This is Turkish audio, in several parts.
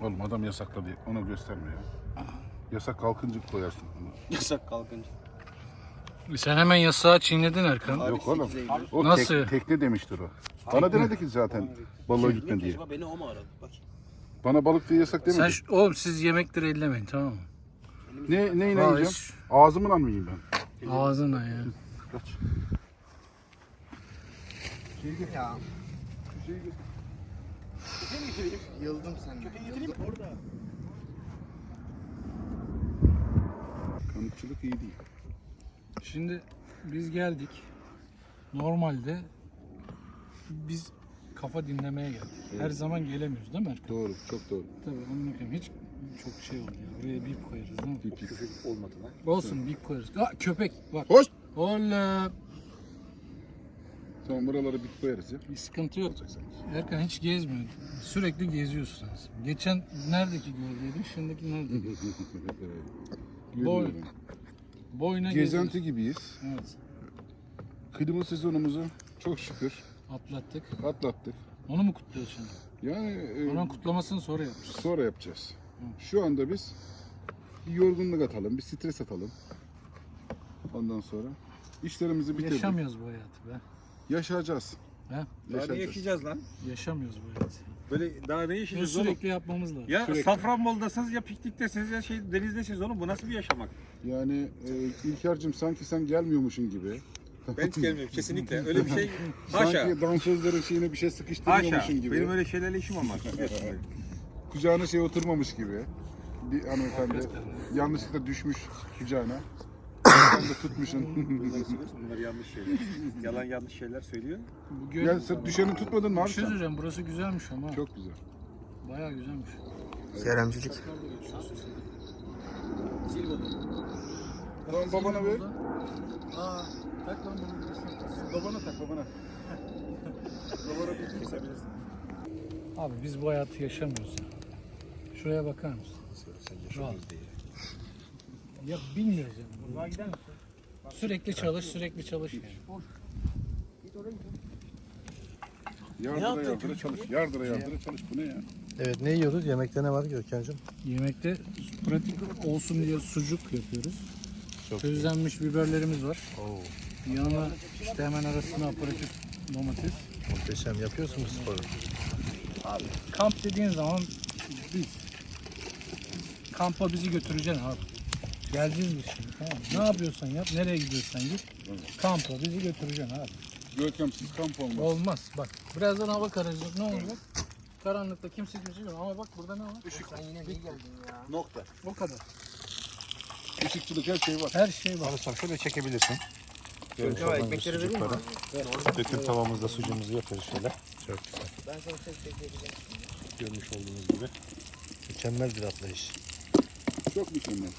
Oğlum adam yasakladı. Onu gösterme ya. Yasak kalkınca koyarsın onu. Yasak kalkınca. Sen hemen yasağı çiğnedin Erkan. Abi Yok oğlum. O Nasıl? tek- tekne demiştir o. Bana demedi ki zaten balığa gitme diye. Acaba beni o mu aradı? Bak. Bana balık diye yasak demedi. Sen şu- oğlum siz yemekleri ellemeyin tamam mı? Ne neyle Aa, yiyeceğim? hiç- Ağzımla mı yiyeyim ben? Ağzına ya. Kaç. Ya. Yıldım senden. Yıldım. Kanıtçılık iyi değil. Şimdi biz geldik. Normalde biz kafa dinlemeye geldik. Her zaman gelemiyoruz değil mi Erkan? Doğru, çok doğru. Tabii onun bakayım hiç çok şey oldu ya. Buraya bip koyarız değil mi? Küfür olmadı lan. Olsun bip koyarız. Aa köpek bak. Hoş. Oğlum Tamam buraları bit koyarız ya. bir sıkıntı yok. Erkan hiç gezmiyor. Sürekli geziyorsunuz. Geçen neredeki göldeydin? Şimdiki nerede? Boy. Görüyorum. Boyuna Gezenti gibiyiz. Evet. Klima sezonumuzu çok şükür Atlattık. atlattık. Onu mu kutluyorsun? Yani e, Onun kutlamasını sonra yapacağız. sonra yapacağız. Şu anda biz bir yorgunluk atalım, bir stres atalım. Ondan sonra işlerimizi bitirdik. Yaşamıyoruz bu hayatı be. Yaşayacağız. He? Daha ne Yaşayacağız. yaşayacağız lan? Yaşamıyoruz bu hayatı. Böyle daha ne Bunu yaşayacağız oğlum? sürekli yapmamız lazım. Ya Sürekli. Safranbolu'dasınız ya pikniktesiniz ya şey denizdesiniz oğlum. Bu nasıl bir yaşamak? Yani e, İlker'cim sanki sen gelmiyormuşsun gibi. Ben hiç gelmiyorum kesinlikle. Öyle bir şey haşa. Sanki dansözlerin şeyine bir şey Haşa. sıkıştırmıyormuşsun gibi. Benim öyle şeylerle işim olmaz. Kucağına şey oturmamış gibi. Bir hanımefendi yanlışlıkla düşmüş kucağına. Sen de tutmuşsun. Bunlar yanlış şeyler. Yalan yanlış şeyler söylüyor. Bu göl... ya sen düşeni tutmadın mı Bir abi şey sen? söyleyeceğim. Burası güzelmiş ama. Çok güzel. Bayağı güzelmiş. Keremcilik. Tamam babana ver. Aa, tak lan bunu. Babana tak babana. babana bir kesebilirsin. Abi biz bu hayatı yaşamıyoruz ya. Şuraya bakar mısın? Rahat. Ya bilmiyoruz yani. Uzağa gider misin? Sürekli çalış, sürekli çalış yani. Yardıra yardıra çalış. Yardıra yardıra çalış. Bu ne ya? Evet ne yiyoruz? Yemekte ne var Görkem'cim? Yemekte pratik olsun diye sucuk yapıyoruz. Közlenmiş biberlerimiz var. Yanına işte hemen arasına aparatif domates. Muhteşem. Yapıyorsun bu sporu. Kamp dediğin zaman biz kampa bizi götüreceksin abi. Geleceğiz biz şimdi tamam mı? Ne yapıyorsan yap, nereye gidiyorsan git. Kampa bizi götüreceksin abi. Görkemsiz kamp olmaz. Olmaz bak. Birazdan hava kararacak ne olacak? Karanlıkta kimse kimse yok ama bak burada ne var? Sen yine iyi geldin ya. Nokta. O kadar. Işıkçılık her şey var. Her şey var. Alırsan şöyle çekebilirsin. Görmüş olduğunuz ekmekleri gibi vereyim mi sucukları. Döküm tavamızda sucuğumuzu yapıyoruz şöyle. Ben sana tek tek vereceğim. Görmüş olduğunuz gibi. Mükemmel bir atlayış. Çok mükemmel.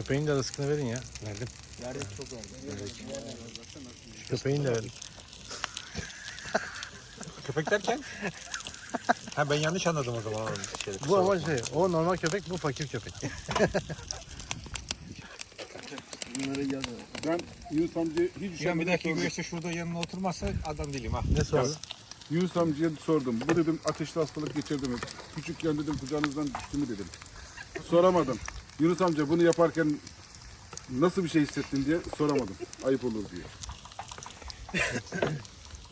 Köpeğin de rızkını verin ya. Verdim. Verdik çok. Şu köpeğin de verin. Köpek derken? ha ben yanlış anladım o zaman. Şey, Bu ama şey, o normal köpek, bu fakir köpek. Ben Yunus amcaya hiç Ya bir sordum. güveçte şurada yanına oturmazsa adam değilim ha. Ne sordu? Yunus amcaya sordum. Bu dedim ateşli hastalık geçirdi mi? Küçükken dedim kucağınızdan düştü mü dedim. Soramadım. Yunus amca bunu yaparken nasıl bir şey hissettin diye soramadım. Ayıp olur diye.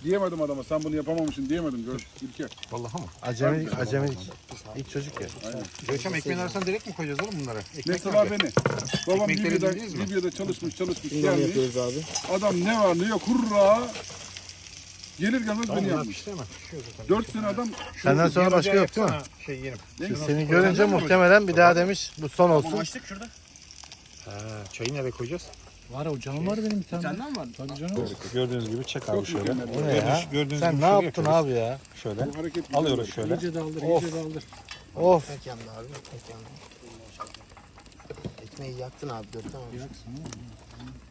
diyemedim adama sen bunu yapamamışsın diyemedim gör İlker. Vallahi mı? Acemi, acemilik. İlk çocuk ya. Göçem ekmeğin arasına direkt mi koyacağız oğlum bunları? Ne Ekmek sıra nerede? beni. Babam Ekmekleri Libya'da, bildiniz mi? Libya'da çalışmış çalışmış gelmiş. abi. Adam ne var ne yok hurra. Gelir gelmez Tamam beni yapmış. zaten. Dört sene adam Senden sonra başka yok değil mi? Şey yerim. Seni görünce muhtemelen bir daha demiş bu son olsun. Açtık şurada. Ha, çayı nereye koyacağız? Var o canım var benim bir tane. Senden var. Tabii canım. Gördüğünüz gibi çek abi şöyle. Bu ne ya? Gördüğünüz- Sen ne yaptın abi ya? Şöyle. Alıyoruz şöyle. İyice daldır, Of. iyice daldır. Of. Ekmek yandı abi, ekmek yandı. Ekmeği yaktın abi, Görkem abi.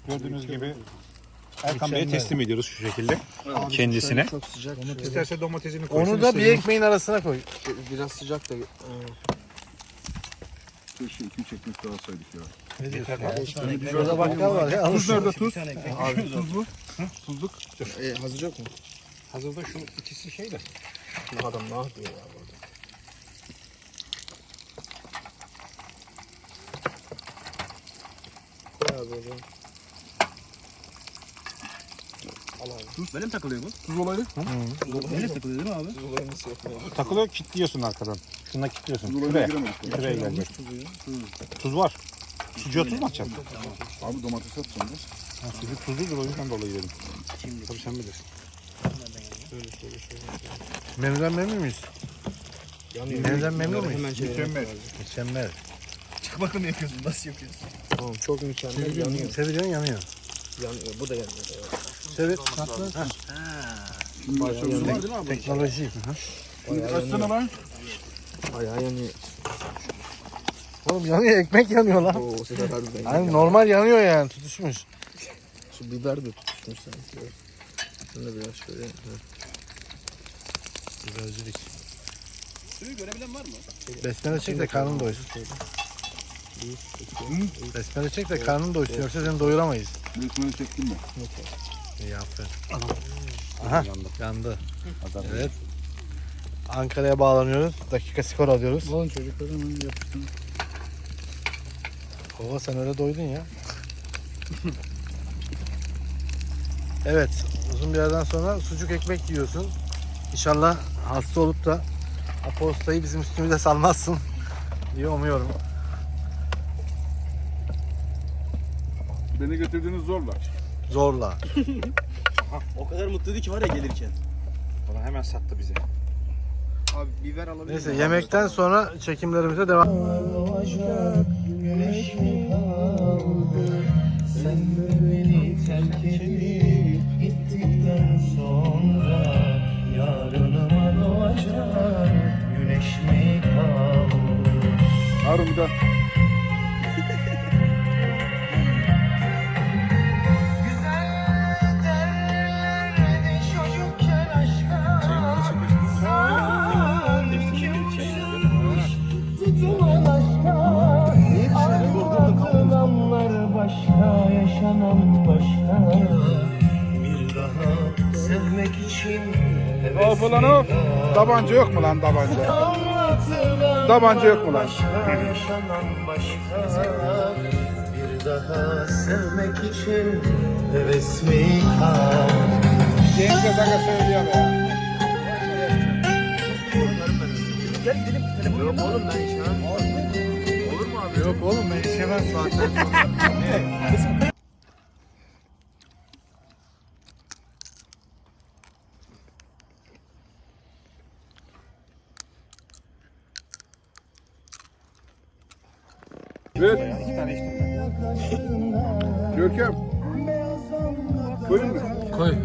Gördüğünüz gibi Erkan teslim ediyoruz şu şekilde. Abi, Kendisine. Çok sıcak. İsterse domatesini koysun. Onu da bir istersen- ekmeğin arasına koy. Şey, biraz sıcak da. Keşke şey, iki üç daha saydık ya. Ne diyorsun ya? Şurada bakkal var ya. Tuz nerede tuz? Abi tuz bu. Tuzluk. E, hazır yok mu? Hazırda şu ikisi şey de. Bu adam ne yapıyor ya burada? Koy abi. Benim takılıyor bu. Tuz olayı. Benim takılıyor değil mi abi? Takılıyor kilitliyorsun arkadan. Şuna kilitliyorsun. Tuz olayına Şuraya. giremedik. Şuraya gelecek. Tuz var. Sucuğa tuz mu atacaksın? Abi domates atacağım da. Ha, sucuk tuzludur o yüzden dolayı dedim. Tabii sen bilirsin. Menüden memnun muyuz? Yanıyor. Menüden memnun muyuz? Hemen Mükemmel. Mükemmel. Çıkmadım yapıyorsun. Nasıl yapıyorsun? Tamam çok mükemmel yanıyor. Seviyorsun yanıyor. Yanıyor. Bu da yanıyor. Evet. Şimdi açalım. Var değil mi abi? Teknoloji. Şimdi açsana lan. Bayağı yanıyor. Oğlum yanıyor ekmek yanıyor lan. Oo o sefer harbiden Hani yanıyor. normal yanıyor yani tutuşmuş. Şu biber de tutmuş sanki. Şunu da biraz şöyle. Bibercilik. Suyu görebilen var mı? Besmele çek de karnın doysun. Besmele çek de karnın doysun yoksa seni doyuramayız. Resmini çektim mi? İyi aferin. Aha yandı. Evet. Ankara'ya bağlanıyoruz. Dakika skor alıyoruz. Oğlum çocuklar hemen yapıştın. Baba sen öyle doydun ya. evet. Uzun bir yerden sonra sucuk ekmek yiyorsun. İnşallah hasta olup da apostayı bizim üstümüze salmazsın diye umuyorum. Beni getirdiğiniz zorla. Zorla. O kadar mutluydu ki var ya gelirken. Bana hemen sattı bizi. Abi biber alabilir Neyse yemekten sonra çekimlerimize devam. Harun bir daha. Of. Tabanca yok mu lan tabanca? Tabanca yok mu lan? Bir daha sevmek için heves mi kaldı? Cengiz Aga söylüyor ya. Yok oğlum ben içmem. Olur mu abi? Yok oğlum ben içemem. Saatten sonra. Evet. Görkem. Koyun mu? Koy.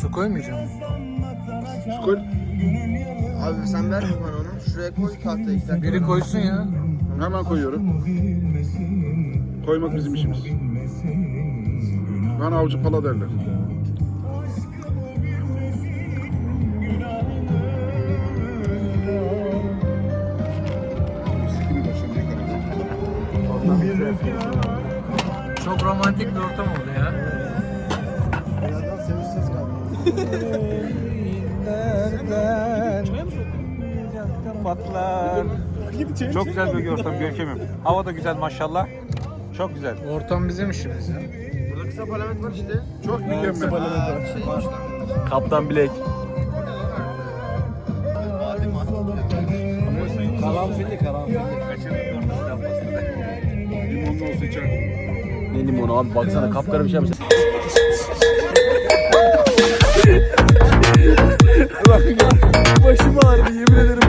Su koymayacağım. Su koy. Abi sen ver bana onu. Şuraya koy tahtayı. iki dakika. Biri koysun ya. Hemen koyuyorum. Koymak bizim işimiz. Bana avcı pala derler. Çok romantik bir ortam oldu ya. Patlar. Çok güzel bir ortam Görkem'im. Hava da güzel maşallah. Çok güzel. Ortam bizim işimiz ya. Burada kısa parlament var işte. Çok mükemmel. Kaptan Bilek. Karanfilli karanfilli. İçer. Ne limonu abi baksana kapkara bir şey yapmış. başım ağrıdı yemin ederim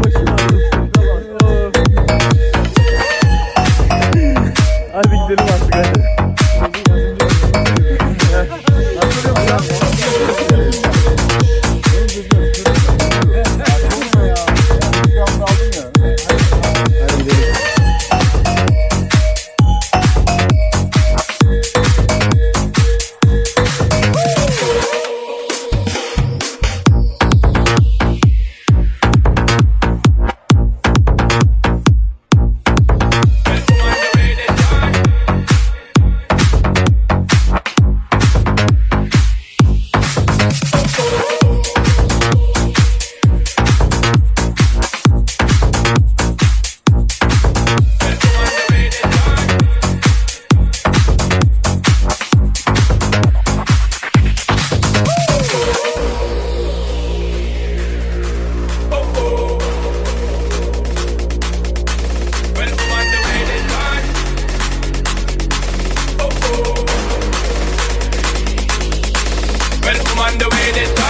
on the way they talk.